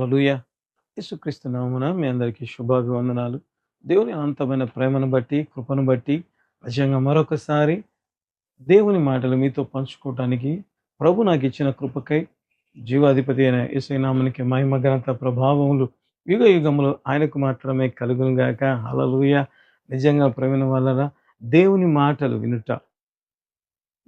హల్లెలూయా. యేసుక్రీస్తు నామమున మీ అందరికీ శుభాభివందనాలు. దేవుని అనంతమైన ప్రేమను బట్టి కృపను బట్టి నిజంగా మరొకసారి దేవుని మాటలు మీతో పంచుకోవటానికి ప్రభు నాకు ఇచ్చిన కృపకై జీవాధిపతి అయిన యేసునామనికి మహిమ ఘనత ప్రభావములు యుగ యుగములు ఆయనకు మాత్రమే కలుగును గాక. హల్లెలూయ. నిజంగా ప్రేమ వలన దేవుని మాటలు వినుట.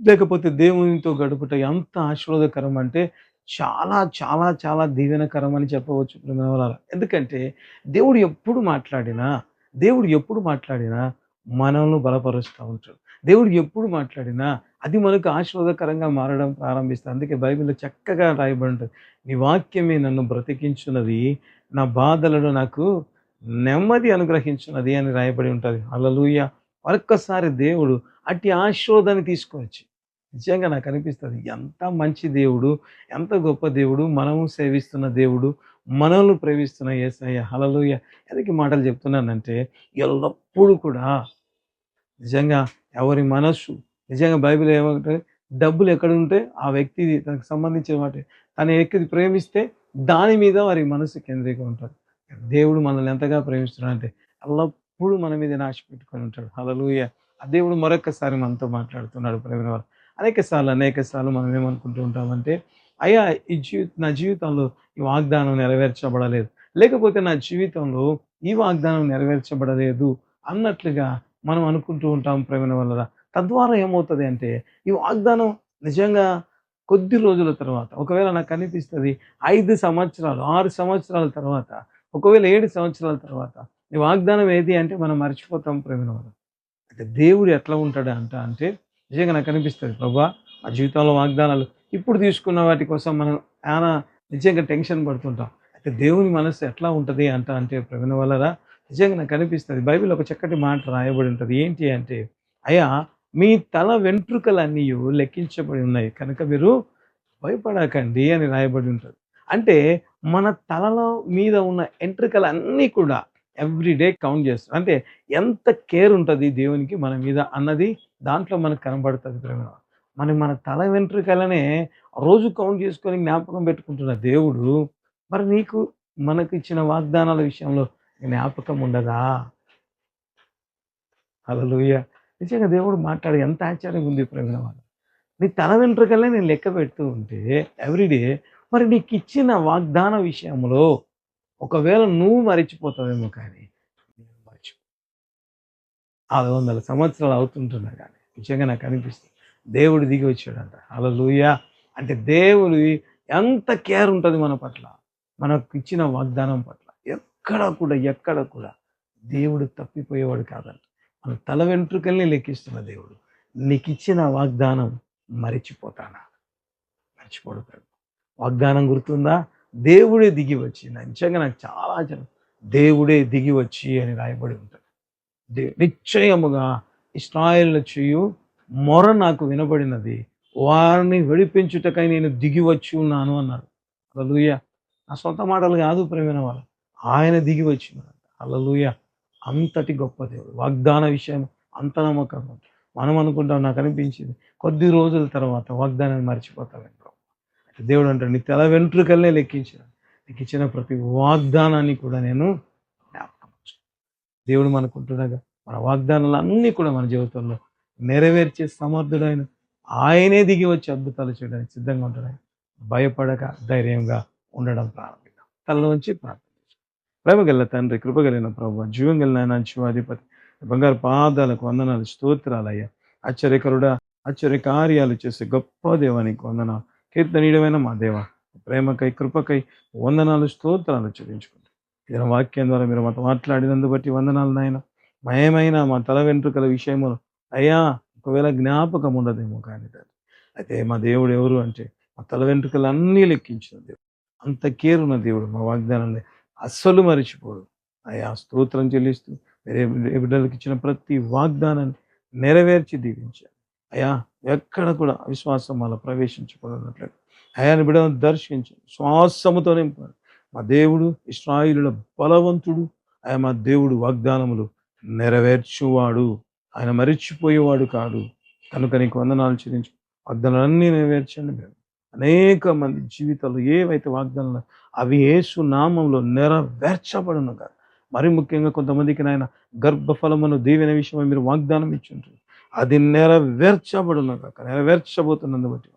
లేకపోతే దేవునితో గడుపుట ఎంత ఆశీర్వాదకరం అంటే చాలా చాలా చాలా దీవెనకరం అని చెప్పవచ్చు ప్రేమ ఎందుకంటే దేవుడు ఎప్పుడు మాట్లాడినా దేవుడు ఎప్పుడు మాట్లాడినా మనల్ని బలపరుస్తూ ఉంటాడు. దేవుడు ఎప్పుడు మాట్లాడినా అది మనకు ఆశీర్వాదకరంగా మారడం ప్రారంభిస్తుంది అందుకే బైబిల్లో చక్కగా రాయబడి ఉంటుంది. నీ వాక్యమే నన్ను బ్రతికించున్నది నా బాధలను నాకు నెమ్మది అనుగ్రహించున్నది అని రాయబడి ఉంటుంది. అలలుయ మరొక్కసారి దేవుడు అట్టి ఆశీర్వాదాన్ని తీసుకొచ్చి నిజంగా నాకు అనిపిస్తుంది ఎంత మంచి దేవుడు ఎంత గొప్ప దేవుడు మనము సేవిస్తున్న దేవుడు మనల్ని ప్రేమిస్తున్న ఏసయ్య హలలుయ ఎందుకు మాటలు చెప్తున్నానంటే ఎల్లప్పుడూ కూడా నిజంగా ఎవరి మనస్సు నిజంగా బైబిల్ ఏమంటే డబ్బులు ఎక్కడ ఉంటే ఆ వ్యక్తి తనకు సంబంధించిన వాటి తను ఎక్కడి ప్రేమిస్తే దాని మీద వారి మనసు కేంద్రీకం ఉంటాడు దేవుడు మనల్ని ఎంతగా ప్రేమిస్తున్నాడు అంటే ఎల్లప్పుడూ మన మీద నాశ పెట్టుకొని ఉంటాడు. హలలుయ ఆ దేవుడు మరొకసారి మనతో మాట్లాడుతున్నాడు ప్రేమ వారు అనేక సార్లు అనేక సార్లు మనం ఏమనుకుంటూ ఉంటామంటే అయ్యా ఈ జీవి నా జీవితంలో ఈ వాగ్దానం నెరవేర్చబడలేదు. లేకపోతే నా జీవితంలో ఈ వాగ్దానం నెరవేర్చబడలేదు అన్నట్లుగా మనం అనుకుంటూ ఉంటాం ప్రేమ వల్ల. తద్వారా ఏమవుతుంది అంటే ఈ వాగ్దానం నిజంగా కొద్ది రోజుల తర్వాత ఒకవేళ నాకు కనిపిస్తుంది ఐదు సంవత్సరాలు ఆరు సంవత్సరాల తర్వాత ఒకవేళ ఏడు సంవత్సరాల తర్వాత ఈ వాగ్దానం ఏది అంటే మనం మర్చిపోతాం ప్రేమ వల్ల. అంటే దేవుడు ఎట్లా ఉంటాడు అంట అంటే నిజంగా నాకు అనిపిస్తుంది. ప్రభా ఆ జీవితంలో వాగ్దానాలు ఇప్పుడు తీసుకున్న వాటి కోసం మనం ఆనా నిజంగా టెన్షన్ పడుతుంటాం. అయితే దేవుని మనసు ఎట్లా ఉంటుంది అంట అంటే ప్రవీణ వల్లరా? నిజంగా నాకు అనిపిస్తుంది. బైబిల్ ఒక చక్కటి మాట రాయబడి ఉంటుంది. ఏంటి అంటే అయ్యా మీ తల వెంట్రుకలన్నీ లెక్కించబడి ఉన్నాయి. కనుక మీరు భయపడకండి అని రాయబడి ఉంటుంది. అంటే మన తలలో మీద ఉన్న ఎంట్రుకలు అన్నీ కూడా ఎవ్రీడే కౌంట్ చేస్తారు అంటే ఎంత కేర్ ఉంటుంది దేవునికి మన మీద అన్నది దాంట్లో మనకు కనబడుతుంది ప్రేమ. మనం మన తల వెంట్రుకలనే రోజు కౌంట్ చేసుకొని జ్ఞాపకం పెట్టుకుంటున్న దేవుడు మరి నీకు మనకు ఇచ్చిన వాగ్దానాల విషయంలో జ్ఞాపకం ఉండదా? అలలుయ నిజంగా దేవుడు మాట్లాడి ఎంత ఆశ్చర్యంగా ఉంది ప్రేమ. నీ తల వెంట్రుకలే నేను లెక్క పెడుతూ ఉంటే ఎవ్రీడే మరి నీకు ఇచ్చిన వాగ్దాన విషయంలో ఒకవేళ నువ్వు మరిచిపోతావేమో కానీ మర్చిపో ఆరు వందల సంవత్సరాలు అవుతుంటున్నా కానీ నిజంగా నాకు అనిపిస్తుంది. దేవుడు దిగి వచ్చాడంట. అలలుయ అంటే దేవుడు ఎంత కేర్ ఉంటుంది మన పట్ల? మనకు ఇచ్చిన వాగ్దానం పట్ల. ఎక్కడ కూడా ఎక్కడ కూడా దేవుడు తప్పిపోయేవాడు కాదంట. మన తల వెంట్రుకల్ని లెక్కిస్తున్న దేవుడు. నీకు ఇచ్చిన వాగ్దానం మరిచిపోతానా? మర్చిపోతాడు వాగ్దానం గుర్తుందా? దేవుడే దిగి వచ్చి నిజంగా నాకు చాలా ఆశ్చర్యం. దేవుడే దిగి వచ్చి అని రాయబడి ఉంటుంది. దే నిశ్చయముగా ఇస్రాయల్ చేయు మొర నాకు వినబడినది. వారిని విడిపించుటకై నేను దిగి వచ్చి ఉన్నాను అన్నారు. అలలుయ నా సొంత మాటలు కాదు ప్రేమైన వాళ్ళు. ఆయన దిగి వచ్చినాడు. అలలుయ అంతటి గొప్ప దేవుడు. వాగ్దాన విషయం అంత నమ్మకం మనం అనుకుంటాం నాకు అనిపించింది. కొద్ది రోజుల తర్వాత వాగ్దానాన్ని మర్చిపోతామండి దేవుడు అంటాడు నీ తల వెంట్రుకల్నే లెక్కించిన నీకు ఇచ్చిన ప్రతి వాగ్దానాన్ని కూడా నేను జ్ఞాపకం దేవుడు మనకుంటుండగా మన వాగ్దానాలు అన్నీ కూడా మన జీవితంలో నెరవేర్చే సమర్థుడైన ఆయనే దిగి వచ్చి అద్భుతాలు చేయడానికి సిద్ధంగా ఉంటాడు భయపడక ధైర్యంగా ఉండడం ప్రారంభిద్దాం. తలలోంచి ప్రార్థన ప్రేమగల తండ్రి కృపగలిగిన ప్రభు జీవం కలిగిన శివాధిపతి బంగారు పాదాలకు వందనాలు స్తోత్రాలయ్యా ఆశ్చర్యకరుడా ఆశ్చర్య కార్యాలు చేసే గొప్ప దేవానికి వందనాలు. కీర్తనీయుడమైన మా దేవ ప్రేమకై కృపకై వందనాలు స్తోత్రాలు చెల్లించుకుంటాం ఇతర వాక్యం ద్వారా మీరు మాతో మాట్లాడినందు బట్టి వందనాలు నాయన. మయమైన మా తల వెంట్రుకల విషయములు అయ్యా ఒకవేళ జ్ఞాపకం ఉండదేమో కానీ తండ్రి. అయితే మా దేవుడు ఎవరు అంటే మా తల వెంట్రుకలు అన్నీ లెక్కించిన దేవుడు. అంత కేరున్న ఉన్న దేవుడు మా వాగ్దానాన్ని అస్సలు మరిచిపోడు. అయ్యా స్తోత్రం చెల్లిస్తూ వేరే బిడ్డలకు ఇచ్చిన ప్రతి వాగ్దానాన్ని నెరవేర్చి దీవించాను అయ్యా ఎక్కడ కూడా అవిశ్వాసం వల్ల ప్రవేశించకూడదు అయాని బిడ్డను దర్శించు. శ్వాసముతో నింపాడు మా దేవుడు ఇస్రాయిలుల బలవంతుడు. ఆయన మా దేవుడు వాగ్దానములు నెరవేర్చువాడు. ఆయన మరిచిపోయేవాడు కాదు కనుక నీకు వందనాలు చెల్లించు. వాగ్దానాలన్నీ నెరవేర్చండి మేము. అనేక మంది జీవితాలు ఏవైతే వాగ్దానాలు అవి ఏసు నామంలో నెరవేర్చబడును కాదు మరి ముఖ్యంగా కొంతమందికి నాయన గర్భఫలమును దీవెన విషయమై మీరు వాగ్దానం ఇచ్చుంటారు అది నెరవేర్చబడును కాక నెరవేర్చబోతున్నందు బట్టి.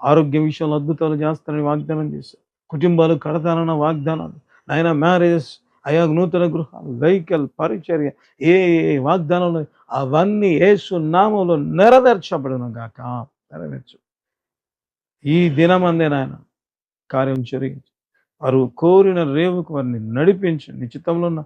ఆరోగ్యం విషయంలో అద్భుతాలు చేస్తానని వాగ్దానం చేశారు. కుటుంబాలు కడతానన్న వాగ్దానాలు. నాయన మ్యారేజెస్ అయా నూతన గృహాలు వెహికల్ పరిచర్య ఏ ఏ వాగ్దానాలు అవన్నీ ఏసు నామంలో నెరవేర్చబడును గాక నెరవేర్చు. ఈ దినమందే నాయన కార్యం జరిగించి వారు కోరిన రేవుకు వారిని నడిపించి. నిశ్చితంలో ఉన్న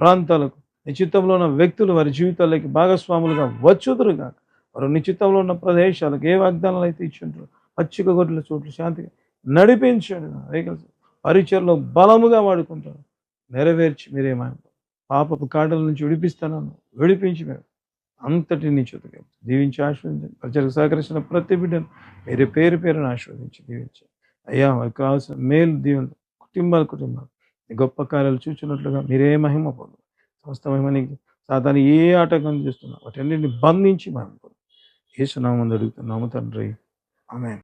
ప్రాంతాలకు నిశ్చితంలో ఉన్న వ్యక్తులు వారి జీవితాల్లోకి భాగస్వాములుగా వచ్చుదురుగా వారు నిశ్చితంలో ఉన్న ప్రదేశాలకు ఏ వాగ్దానాలు అయితే ఇచ్చింటారో పచ్చిక గొడ్ల చోట్ల శాంతిగా నడిపించండి. వెహికల్స్ పరిచయలో బలముగా వాడుకుంటారు. నెరవేర్చి మీరేమైనా పాపపు కాటల నుంచి విడిపిస్తానను విడిపించి మేము అంతటి నీ చేతికి దీవించి ఆశ్రవదించండి. ప్రజలకు సహకరిస్తున్న ప్రతి బిడ్డను మీరే పేరు పేరును ఆశ్రవదించి దీవించండి. అయ్యా వారికి కావాల్సిన మేలు దీవెనలు కుటుంబాలు కుటుంబాలు గొప్ప కార్యాలు చూచినట్లుగా మీరే మహిమ పొందు సమస్త మహిమనికి సాధారణ ఏ ఆటంకం చేస్తున్నా? వాటన్నింటిని బంధించి మనం ఏసునామని అడుగుతున్నాము తండ్రి. ఆమె